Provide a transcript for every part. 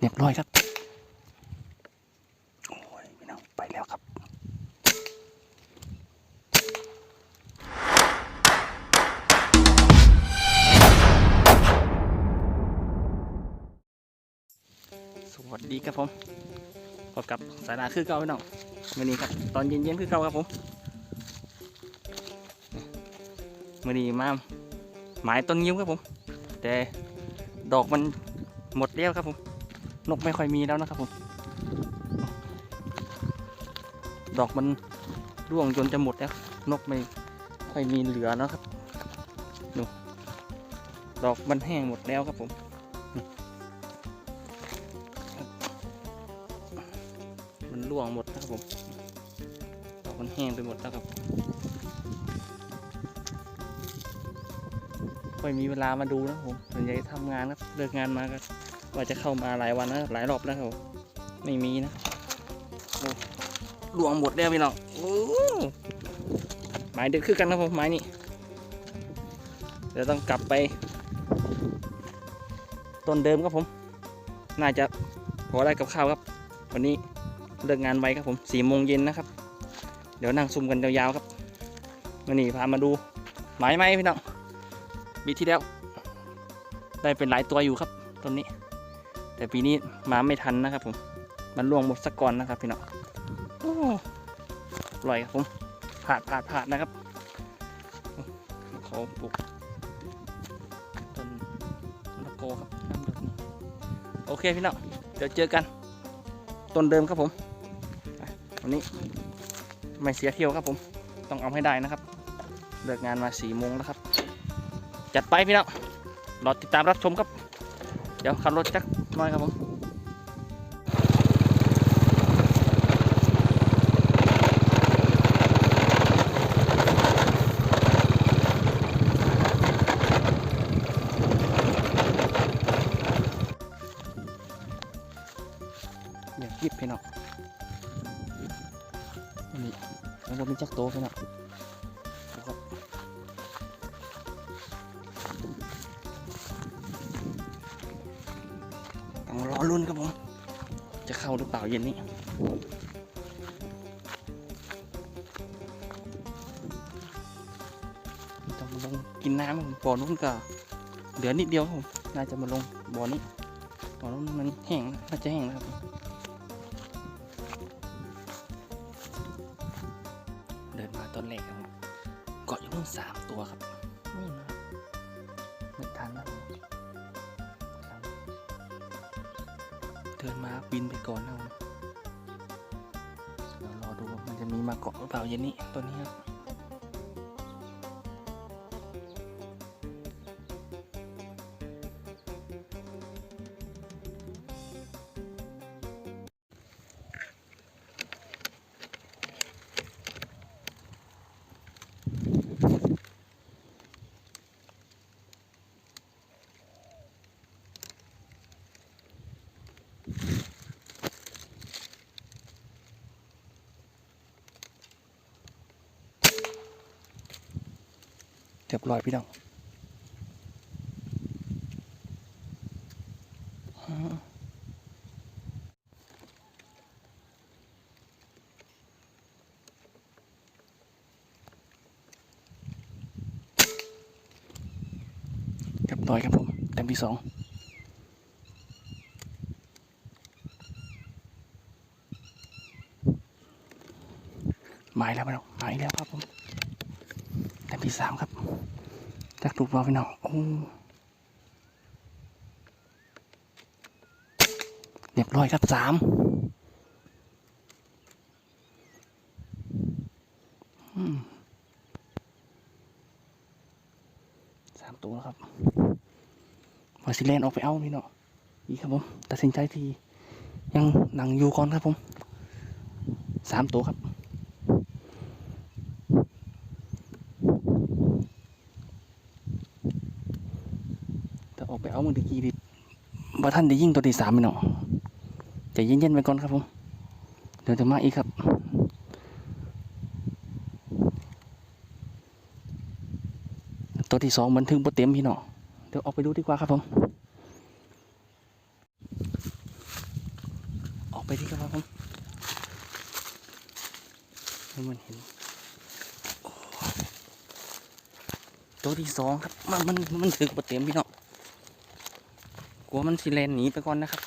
เรียบร้อยครับ โอ้ยพี่น้องไปแล้วครับสวัสดีครับผมพบกับสายนาคือเก่าพี่น้องมื่อนี้ครับตอนเย็นๆคือเก่าครับผมมื่อนี้มาหมายต้นยิ้วครับผม แต่ดอกมันหมดแล้วครับผม นกไม่ค่อยมีแล้วนะครับผม ดอกมันร่วงจนจะหมดแล้ว นกไม่ค่อยมีเหลือแล้วครับดูดอกมันแห้งหมดแล้วครับผมมันร่วงหมดนะครับผมดอกมันแห้งไปหมดแล้วครับค่อยมีเวลามาดูนะผมส่วนใหญ่ทำงานครับเลิกงานมาก็ ว่าจะเข้ามาหลายวันแล้วหลายรอบแล้วครับไม่มีนะโอ้ร่วงหมดแล้วพี่น้องโอ้ไม้เด็ดคือกันครับผมไม้นี่เดี๋ยวต้องกลับไป ต้นเดิมครับผม น่าจะพอได้กับข้าวครับ วันนี้เลิกงานไวครับผมสี่โมงเย็นนะครับ เดี๋ยวนั่งซุ่มกันยาวๆครับวันนี้พามาดูหมายไหมพี่น้องปีที่แล้ว ได้เป็นหลายตัวอยู่ครับต้นนี้ แต่ปีนี้มาไม่ทันนะครับผม มันล่วงหมดสักก่อนนะครับพี่น้องโอ้ปล่อยครับผมผ่าดผ่าดผ่าดนะครับขอปลูกต้นมะละกครับโอเคพี่น้องเดี๋ยวเจอกันต้นเดิมครับผมวันนี้ไม่เสียเที่ยวครับผมต้องเอาให้ได้นะครับเลิกงานมาสี่โมงแล้วครับ จัดไปพี่น้องรอติดตามรับชมครับ เดี๋ยวขับรถจัก หน้อยครับผม ต้องรอรุ่นครับผม จะเข้าหรือเปล่าเย็นนี้ต้องมาลงกินน้ำครับผมบ่อนู้นก็เหลือนิดเดียวครับผมน่าจะมาลงบ่อนี้บ่อนู้นมันแห้งนะน่าจะแห้งนะครับเดินมาต้นแรกครับผมเกาะอยู่นู่นสามตัวครับนู่นนะครับไม่ทันแล้ว เดินมาบินไปก่อนนะผมเดี๋ยวรอดูว่ามันจะมีมาเกาะหรือเปล่าเย็นนี้ตัวนี้ครับ เรียบร้อยพี่น้องเรียบร้อยครับผมเต็มที่สองหมายแล้วพี่น้องหมายแล้วครับผม ที่สามครับ จากถูกบอลพี่น้องโอ้เรียบร้อยครับสามสามตัวแล้วครับวาซิเลนออกไปเอาพี่น้องอีกครับผมตัดสินใจทียังหนังอยู่ก่อนครับผมสามตัวครับ มื่ตะกี้พี่บอท่านได้ยิ่งตัวที่สามไปหน่อยจะเย็นๆไปก่อนครับผม เดี๋ยวจะมาอีกครับ ตัวที่สองบันถึกบทเต็มพี่หน่อเดี๋ยวออกไปดูดีกว่าครับผม ออกไปดีกว่าครับผมให้มันเห็นตัวที่สองครับ มันมันมันถึกบทเต็มพี่หน่อ กลัวมันสิเลนหนีไปก่อนนะครับ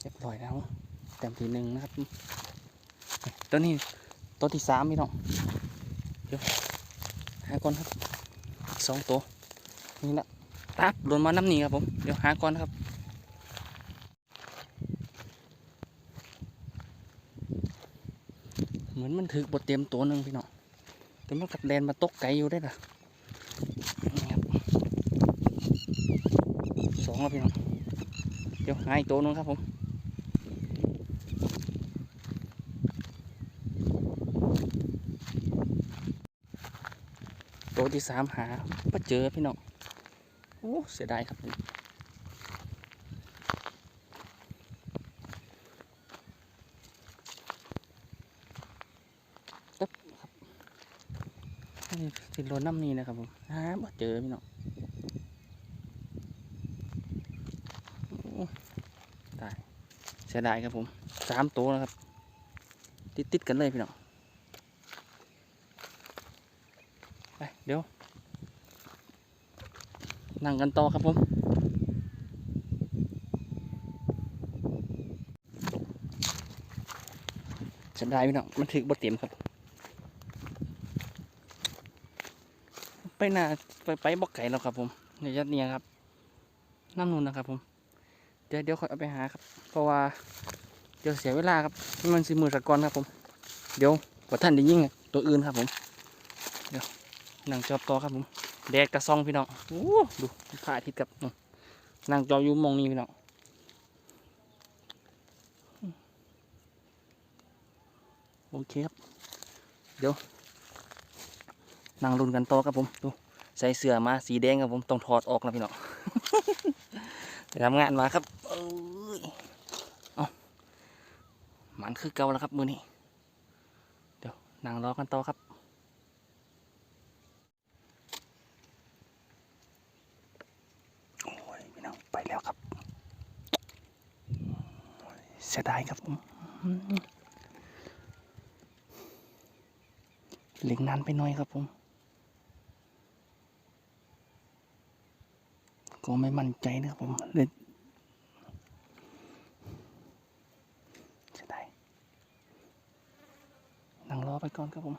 เรียบร้อยแล้วแต้มทีหนึ่งนะครับ ตัวนี้ตัวที่สามพี่น้องเดี๋ยวหาก่อนครับสองตัวนี่ละตับโดนมาน้ำหนีครับผม เดี๋ยวหาก่อนครับ เหมื อนมันถือบทเตรียมตัวหนึ่งพี่น้องแต่มันกัดแลนมาตกไกลอยู่ได้ล่ะนี่ครับสองแล้วพี่น้องเดี๋ยวหาอีกตัวนึงครับผมตัวที่สามหาก็เจอพี่น้องโอ้เสียดายครับผมตึ๊บครับ นี่ติดรถน้ำนี่นะครับผมหาบ่เจอพี่น้องตายเสียดายครับผมสามตัวนะครับ ติดติดๆกันเลยพี่น้องไปเดี๋ยว นั่งกันต่อครับผมฉันได้พี่น้องมันถึกบทเต็มครับ ไปหน้าไปไปบอกไก่แล้วครับผมในยัดเนียครับน้ำนูนนะครับผม เดี๋ยวเดี๋ยวค่อยเอาไปหาครับ เพราะว่าเดี๋ยวเสียเวลาครับมันสิมือสะกอนครับผม เดี๋ยวกว่าท่านได้ยิงตัวอื่นครับผม เดี๋ยวนั่งจอบต่อครับผมแดดกระซองพี่น้องโอ้ดูพระอาทิตย์กับนั่งจออยู่มองนี้พี่น้องโอเคครับ เดี๋ยว นั่งรุนกันต่อครับผมดูใส่เสื้อมาสีแดงครับผมต้องถอดออกนะพี่น้องไปทำงานมาครับเอ้ยเอามันคือเก่าแล้วครับมือนี้เดี๋ยวนั่งรอกันต่อครับโอ้ยพี่น้องไปแล้วครับเสียดายครับผมอืมเล็งนานไปหน่อยครับผม ก็ไม่มั่นใจนะครับผมเลยเสียดายนั่งรอไปก่อนครับผม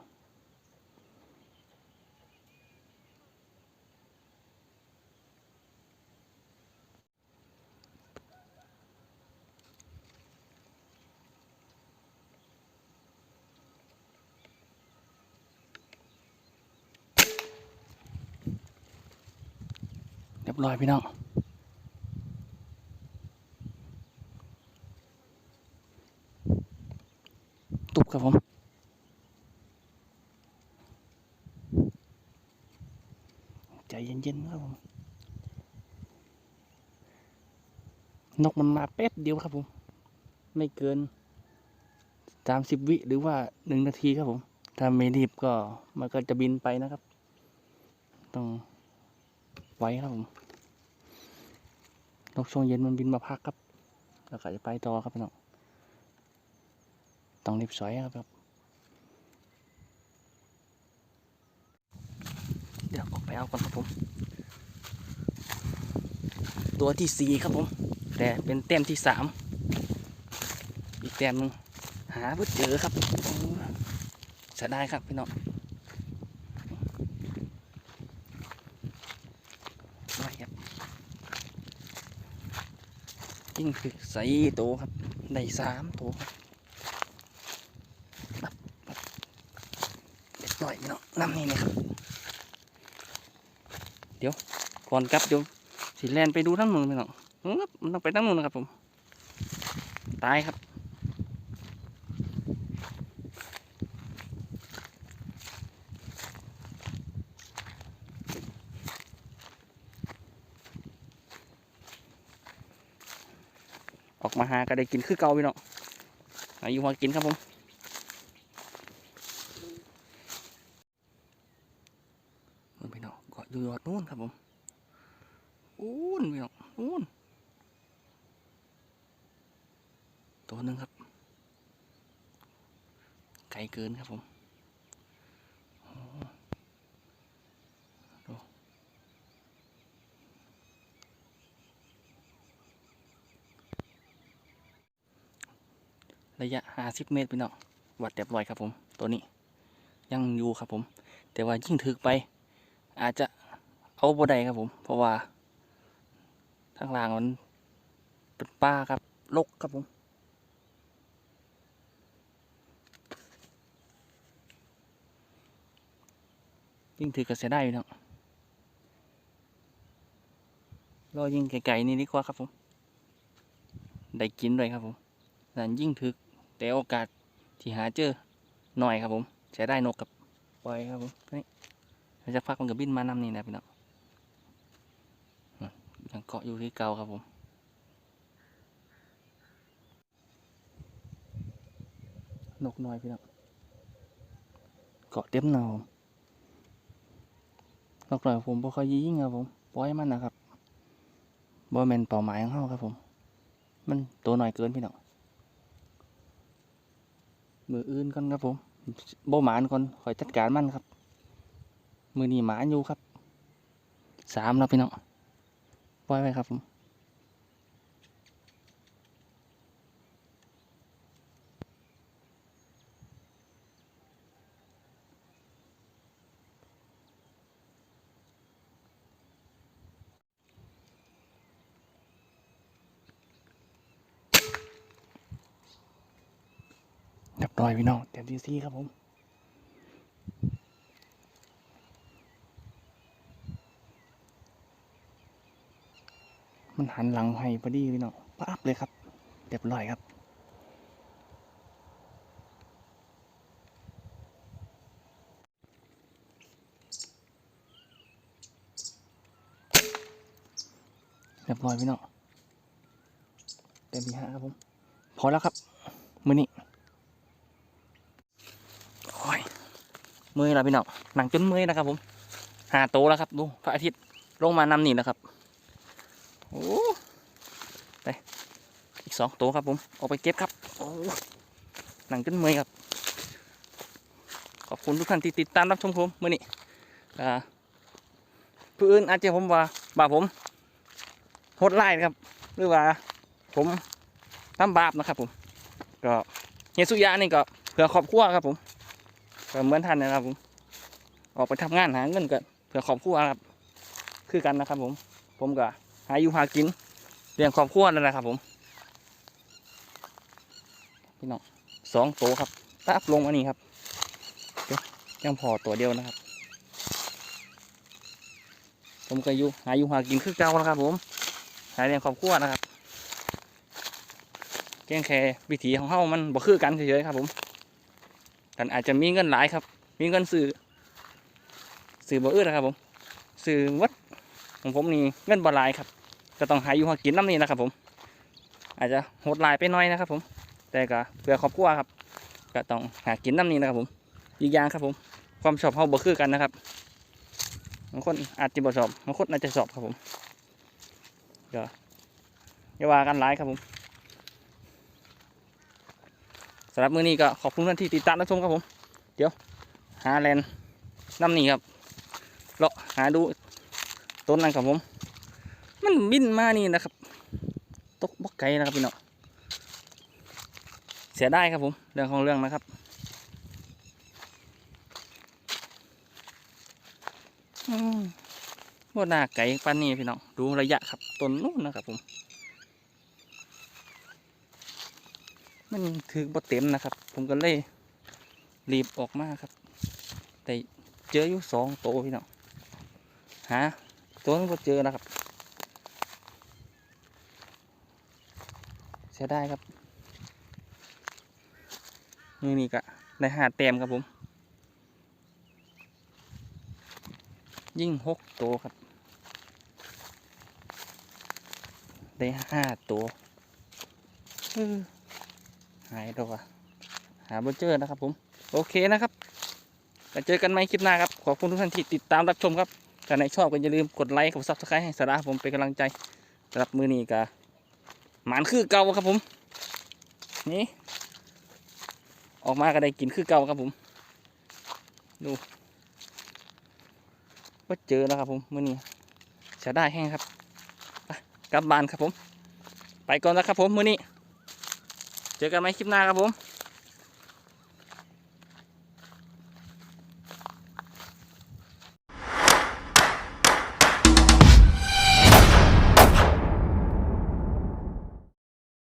รียบร้อยพี่น้องตุบครับผมใจเย็นๆครับผมนกมันมาแป๊บเดียวครับผม ไม่เกินสามสิบวิหรือว่าหนึ่งนาทีครับผม ถ้าไม่รีบก็มันก็จะบินไปนะครับ ต้อง ไว้ครับผมนกช่วงเย็นมันบินมาพักครับ แล้วก็จะไปต่อครับพี่น้อง ต้องรีบสอยครับ เดี๋ยวออกไปเอาก่อนครับผม ตัวที่สี่ครับผม แต่เป็นแต้มที่สาม อีกแต้มหนึงหาไม่เจอครับโอ้เสียดายครับพี่น้อง ไว้ครับ ยิ่งคือใส่ตัวครับได้สามตัวครับเด็ดหน่อยพี่น้องน้ำนี่นะครับเดี๋ยวก่อนกลับเดี๋ยวสิแลนไปดูทั้งนู้นพี่น้องนู้นาะมันต้องไปทั้งมือนะครับผมตายครับ ออกมาหาก็ได้กินคือเก่าพี่น้องอายุมากินครับผมมันพี่น้องเกาะอยู่ยอดนู้นครับผมอู้นพี่น้องนู่นตัวหนึ่งครับ ไกลเกินครับผมโอ้ดูระยะ ห้าสิบเมตรพี่น้องวัดเรียบร้อยครับผมตัวนี้ยังอยู่ครับผม แต่ว่ายิ่งถึกไป อาจจะเอาบ่ได้ครับผม เพราะว่าทางล่างมันเป็นป่าครับลกครับผมยิ่งถือก็เสียได้อยู่เนาะรอยิ่งไกลๆนี่ดีกว่าครับผม ได้กินด้วยครับผมนั่นยิ่งถึก แต่โอกาสที่หาเจอหน่อยครับผมเสียได้นกกับปล่อยครับผมนี่แล้วจะพักมันกับบินมานำนี่นะพี่น้องยังเกาะอยู่ที่เก่าครับผมนกน้อยพี่น้องเกาะเต็มหนาวนกหน่อยผมบ่ค่อยยิงครับผมปล่อยมันนะครับบ่แมนเป้าหมายของเฮาครับผม มันตัวหน่อยเกินพี่น้อง มืออื่นก่อนครับผมโบหมานก่อนคอยจัดการมันครับ มือนีหมาอยู่ครับสามแล้วพี่น้องปล่อยไว้ครับผม ร้อยพี่น้องเต็มที่ซี่ครับผมมันหันหลังให้พอดีพี่น้องปั๊บเลยครับเรียบร้อยครับเรียบร้อยพี่น้องเต็มที่ห้าครับผม พอแล้วครับ มือนี้ โอ้ยเมื่อยแล้วพี่น้องหนังจนเมื่อยนะครับ ผมหาโตแล้วครับดูพระอาทิตย์ลงมานำนี่นะครับโอ้ไปอีกสองตัวครับผมออกไปเก็บครับโอ้หนังจนเมื่อยครับ ขอบคุณทุกท่านที่ติดตามรับชมผมเมื่อนี้อ่าผู้อื่นอาจจะผมว่าบาผมโหดไล่ครับ หรือว่าผมทำบาปนะครับผมก็เฮสุยะนี่ก็เพื่อครอบครัวครับผม ก็เหมือนท่านนะครับผมออกไปทำงานหาเงินก็เพื่อครอบครัวครับ คือกันนะครับ ผม ผมก็หาอยู่หากินเลี้ยงครอบครัวนั่นแหละครับ ผมพี่น้องสองตัวครับตับลงมานี่ครับเดี๋ยวยังพอตัวเดียวนะครับ ผมก็อยู่หาอยู่หากินคือเก่านะครับ ผม หาเลี้ยงครอบครัวนะครับแกงแค่วิถีของเฮามันบ่คือกันเฉยๆครับ ผม กันอาจจะมีเงินหลายครับ มีเงินซื้อซื้อบ่อื่นนะครับผมซื้อวัดของผมนี่เงินบ่หลายครับ ก็ต้องหาอยู่หากินน้ำนี่นะครับผม อาจจะโหดหลายไปหน้อยนะครับ ผม แต่ก็เพื่อครอบครัวครับ ก็ต้องหากินน้ำนี่นะครับผมอีกอย่างครับผม ความชอบเฮาบ่คือกันนะครับบางคนอาจจะบ่ชอบบางคนอาจจะชอบครับผมเดี๋ยวอย่าว่ากันหลายครับผม สำหรับมื้อนี้ก็ขอบคุณท่านที่ติดตามรับชมครับผม เดี๋ยวหาแลนน้ำนี่ครับเลาะหาดูต้นนั้นครับผม มันบินมานี่นะครับ ตกบกไก่นะครับพี่น้องเสียได้ครับผมเรื่องของเรื่องนะครับอืมว่าหน้าไก่ปานนี้พี่น้องดูระยะครับต้นนู้นนะครับผม มันถือบ่เต็มนะครับ ผมก็เลยรีบออกมาครับ แต่เจออยู่สองตัวพี่น้องหาตัวนึงบ่เจอนะครับเสียได้ครับนี่นี่ก็ได้หาเต็มครับผม ยิ่งหกตัวครับ ได้ห้าตัวเออ หายตัวะหาบ่เจอนะครับผม โอเคนะครับแล้วเจอกันใหม่คลิปหน้าครับ ขอบคุณทุกท่านที่ติดตามรับชมครับถ้าไหนชอบก็อย่าลืมกดไลค์กดซับสไครต์ให้สาระผมเป็นกำลังใจสำหรับมือนี้กะหมานคือเก่าครับผม นี่ ออกมาก็ได้กินคือเก่าครับผม ดูว่าเจอแล้วครับผมมือนี้ใช้ได้แห้งครับไปกลับบ้านครับผม ไปก่อนแล้วครับผมมือนี้ เจอกันไหมคลิปหน้าครับผม